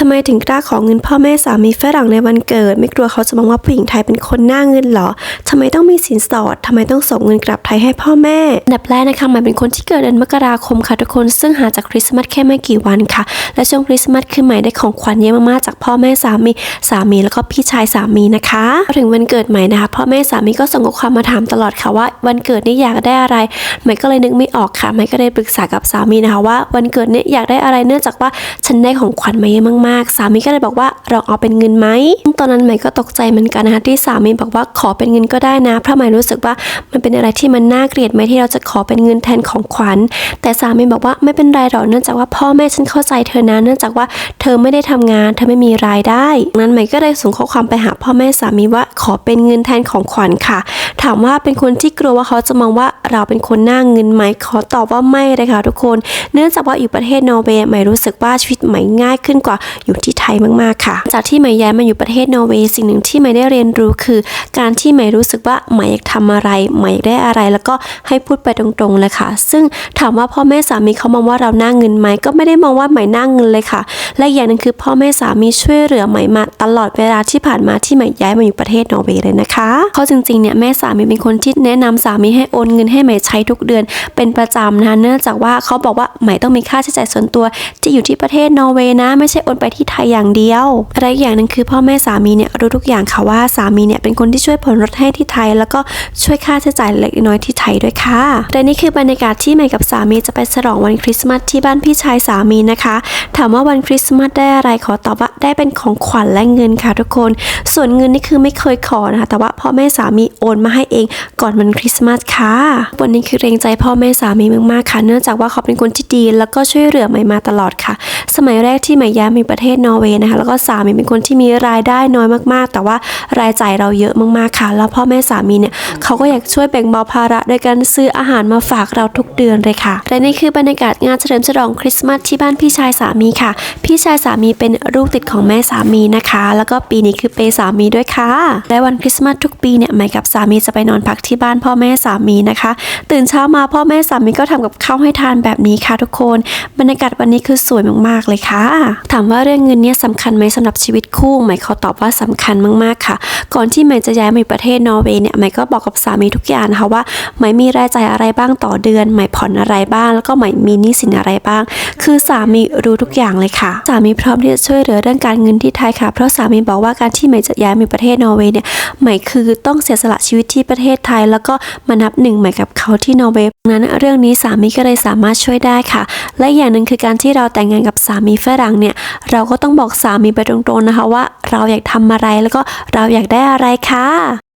ทำไมถึงกล้าขอเงินพ่อแม่สามีฝรั่งในวันเกิด ไม่กลัวเขาจะมองว่าผู้หญิงไทยเป็นคนหน้าเงินเหรอทำไมต้องมีสินสอดทำไมต้องส่งเงินกลับไทยให้พ่อแม่ดับแรกนะคะหมายเป็นคนที่เกิดเดือนมกราคมค่ะทุกคนซึ่งหาจากคริสต์มาสแค่ไม่กี่วันค่ะ และช่วงคริสต์มาสคือใหม่ได้ของขวัญเยอะมากๆจากพ่อแม่สามีสามีแล้วก็พี่ชายสามีนะคะพอถึงวันเกิดใหม่นะคะพ่อแม่สามีก็ส่งข้อความมาถามตลอดค่ะว่า วันเกิดนี้อยากได้อะไรใหม่ก็เลยนึกไม่ออกค่ะใหม่ก็เลยปรึกษากับสามีนะคะว่า วันเกิดนี้อยากได้อะไรเนื่องจากว่าฉันได้ของขวัญมาเยอะมากๆสามีก็เลยบอกว่าลองเอาเป็นเงินไหมตอนนั้นใหม่ก็ตกใจเหมือนกันนะคะที่สามีบอกว่าขอเป็นเงินก็ได้นะ เพราะใหม่รู้สึกว่ามันเป็นอะไรที่มันน่าเกลียดไหมที่เราจะขอเป็นเงินแทนของขวัญ แต่สามีบอกว่าไม่เป็นไรหรอกเนื่องจากว่าพ่อแม่ฉันเข้าใจเธอนะเนื่องจากว่าเธอไม่ได้ทำงานเธอไม่มีรายได้นั้นใหม่ก็เลยส่งข้อความไปหาพ่อแม่สามีว่าขอเป็นเงินแทนของขวัญค่ะ ถามว่าเป็นคนที่กลัวว่าเขาจะมองว่าเราเป็นคนหน้าเงินไหมขอตอบว่าไม่เลยค่ะทุกคน เนื่องจากว่าอยู่ประเทศนอร์เวย์ใหม่รู้สึกว่าชีวิตใหม่ง่ายขึ้นกว่าอยู่ที่ไทยมากๆค่ะ จากที่ใหม่ย้ายมาอยู่ประเทศนอร์เวย์สิ่งหนึ่งที่ใหม่ได้เรียนรู้คือ การที่ใหม่รู้สึกว่าใหม่อยากทำอะไรใหม่อยากได้อะไร แล้วก็ให้พูดไปตรงๆเลยค่ะ ซึ่งถามว่าพ่อแม่สามีเขามองว่าเราหน้าเงินไหมก็ไม่ได้มองว่าใหม่หน้าเงินเลยค่ะ และอย่างหนึงคือพ่อแม่สามีช่วยเหลือใหม่มาตลอดเวลาที่ผ่านมาที่ใหม่ย้ายมาอยู่ประเทศนอร์เวย์เลยนะคะเขาจริงๆเนี่ยแม่สามีเป็นคนที่แนะนำสามีให้โอนเงินให้ใหม่ใช้ทุกเดือน เป็นประจำนะคะเนื่องจากว่าเขาบอกว่าใหม่ต้องมีค่าใช้จ่ายส่วนตัวที่อยู่ที่ประเทศนอร์เวย์นะ ไม่ใช่โอนไปที่ไทยอย่างเดียวอะไรอย่างหนึ่งคือพ่อแม่สามีเนี่ยรู้ทุกอย่างค่ะว่าสามีเนี่ยเป็นคนที่ช่วยผ่อนรถให้ที่ไทย แล้วก็ช่วยค่าใช้จ่ายเล็กน้อยที่ไทยด้วยค่ะและนี่คือบรรยากาศที่ใหม่กับสามีจะไปฉลองวันคริสต์มาสที่บ้านพี่ชายสามีนะคะ ถามว่าวันคริสต์มาสได้อะไรขอตอบว่าได้เป็นของขวัญและเงินค่ะทุกคน ส่วนเงินนี่คือไม่เคยขอนะคะ แต่ว่าพ่อแม่สามีโอนมาให้เองก่อนวันคริสต์มาสค่ะ วันนี้คือเรงใจพ่อแม่สามีมากๆค่ะ เนื่องจากว่าเขาเป็นคนที่ดี แล้วก็ช่วยเหลือใหม่มาตลอดค่ะ สมัยแรกที่ใหม่ย้ายมาประเทศนอร์เวย์นะคะแล้วก็สามีเป็นคนที่มีรายได้น้อยมากๆ แต่ว่ารายจ่ายเราเยอะมากๆค่ะ แล้วพ่อแม่สามีเนี่ยเขาก็อยากช่วยแบ่งเบาภาระโดยการซื้ออาหารมาฝากเราทุกเดือนเลยค่ะและนี่คือบรรยากาศงานเฉลิมฉลองคริสต์มาสที่บ้านพี่ชายสามีค่ะ พี่ชายสามีเป็นลูกติดของแม่สามีนะคะ แล้วก็ปีนี้คือเปย์สามีด้วยค่ะและวันคริสต์มาสทุกปีเนี่ยหม่กับสามีจะไปนอนพักที่บ้านพ่อแม่สามีนะคะ ตื่นเช้ามาพ่อแม่สามีก็ทำกับข้าวให้ทานแบบนี้ค่ะทุกคน บรรยากาศวันนี้คือสวยมากๆเลยค่ะ ถามว่าเรื่องเงินเนี่ยสำคัญไหมสำหรับชีวิตคู่ใหม่เขาตอบว่าสำคัญมากๆค่ะ ก่อนที่ใหม่จะย้ายมาอยู่ประเทศนอร์เวย์เนี่ยใหม่ก็บอกกับสามีทุกอย่างนะคะว่าใหม่มีรายจ่ายอะไรบ้างต่อเดือนใหม่ผ่อนอะไรบ้าง แล้วก็ใหม่มีหนี้สินอะไรบ้าง คือสามีรู้ทุกอย่างเลยค่ะ สามีพร้อมที่จะช่วยเหลือเรื่องการเงินที่ไทยค่ะ เพราะสามีบอกว่าการที่ใหม่จะย้ายมาอยู่ประเทศนอร์เวย์เนี่ยใหม่คือต้องเสียสละชีวิตที่ประเทศไทย แล้วก็มานับหนึ่งใหม่กับเขาที่นอร์เวย์นั้นเรื่องนี้สามีก็เลยสามารถช่วยได้ค่ะ และอีกอย่างหนึ่งคือการที่เราแต่งงานกับสามีฝรั่งเนี่ยเราราก็ต้องบอกสามีไปตรงๆนะคะว่าเราอยากทำอะไรแล้วก็เราอยากได้อะไรค่ะ